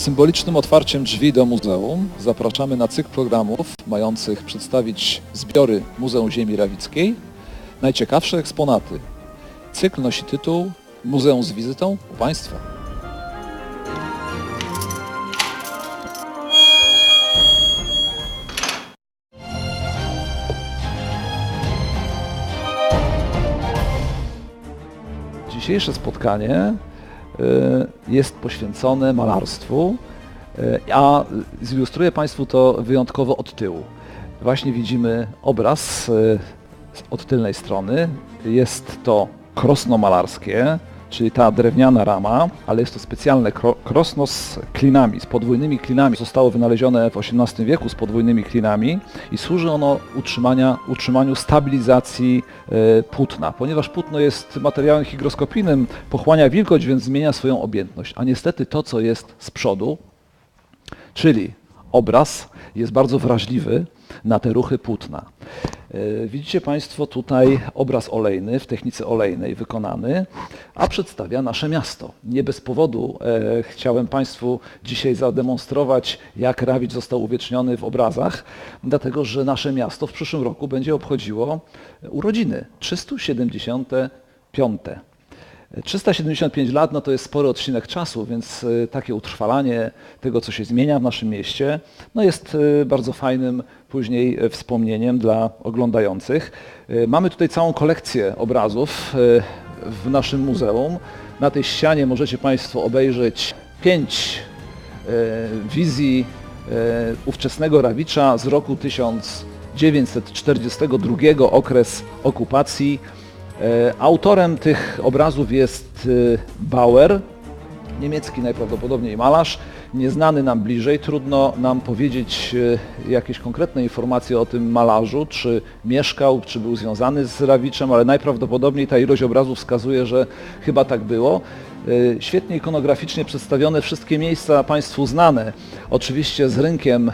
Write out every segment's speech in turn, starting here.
symbolicznym otwarciem drzwi do muzeum zapraszamy na cykl programów mających przedstawić zbiory Muzeum Ziemi Rawickiej, najciekawsze eksponaty. Cykl nosi tytuł Muzeum z wizytą u Państwa. Dzisiejsze spotkanie jest poświęcone malarstwu, y, a zilustruję Państwu to wyjątkowo od tyłu. Właśnie widzimy obraz y, od tylnej strony. Jest to krosno malarskie, czyli ta drewniana rama, ale jest to specjalne kro- krosno z klinami, z podwójnymi klinami. Zostało wynalezione w XVIII wieku z podwójnymi klinami i służy ono utrzymania, utrzymaniu stabilizacji e, płótna. Ponieważ płótno jest materiałem hygroskopijnym, pochłania wilgoć, więc zmienia swoją objętność. A niestety to, co jest z przodu, czyli obraz jest bardzo wrażliwy na te ruchy płótna. E, Widzicie Państwo tutaj obraz olejny w technice olejnej wykonany, a przedstawia nasze miasto. Nie bez powodu e, chciałem Państwu dzisiaj zademonstrować, jak Rawicz został uwieczniony w obrazach, dlatego że nasze miasto w przyszłym roku będzie obchodziło urodziny 375. 375 lat no to jest spory odcinek czasu, więc y, takie utrwalanie tego, co się zmienia w naszym mieście, no jest y, bardzo fajnym później y, wspomnieniem dla oglądających. Mamy tutaj całą kolekcję obrazów w naszym muzeum. Na tej ścianie możecie Państwo obejrzeć pięć wizji ówczesnego Rawicza z roku 1942, okres okupacji. E, Autorem tych obrazów jest e, Bauer, niemiecki najprawdopodobniej malarz, nieznany nam bliżej. Trudno nam powiedzieć e, jakieś konkretne informacje o tym malarzu, czy mieszkał, czy był związany z Rawiczem, ale najprawdopodobniej ta ilość obrazów wskazuje, że chyba tak było. E, Świetnie ikonograficznie przedstawione wszystkie miejsca Państwu znane. Oczywiście z rynkiem, e,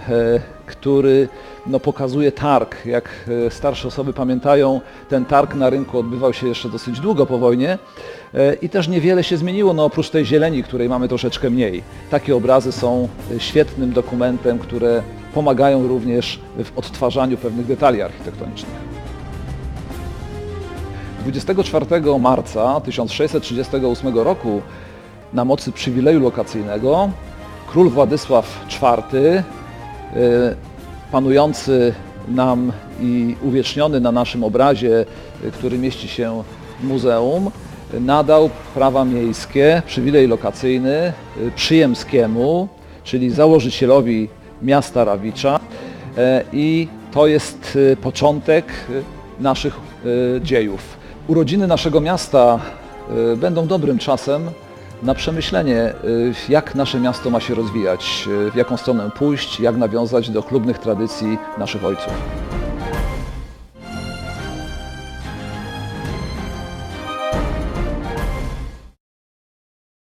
który no, pokazuje targ. Jak e, starsze osoby pamiętają, ten targ na rynku odbywał się jeszcze dosyć długo po wojnie i też niewiele się zmieniło, no, oprócz tej zieleni, której mamy troszeczkę mniej. Takie obrazy są świetnym dokumentem, które pomagają również w odtwarzaniu pewnych detali architektonicznych. 24 marca 1638 roku na mocy przywileju lokacyjnego król Władysław IV, y, panujący nam i uwieczniony na naszym obrazie, y, który mieści się w muzeum, nadał prawa miejskie, przywilej lokacyjny y, Przyjemskiemu, czyli założycielowi miasta Rawicza e, i to jest początek naszych dziejów. Urodziny naszego miasta y, będą dobrym czasem na przemyślenie, y, jak nasze miasto ma się rozwijać, y, w jaką stronę pójść, jak nawiązać do klubnych tradycji naszych ojców.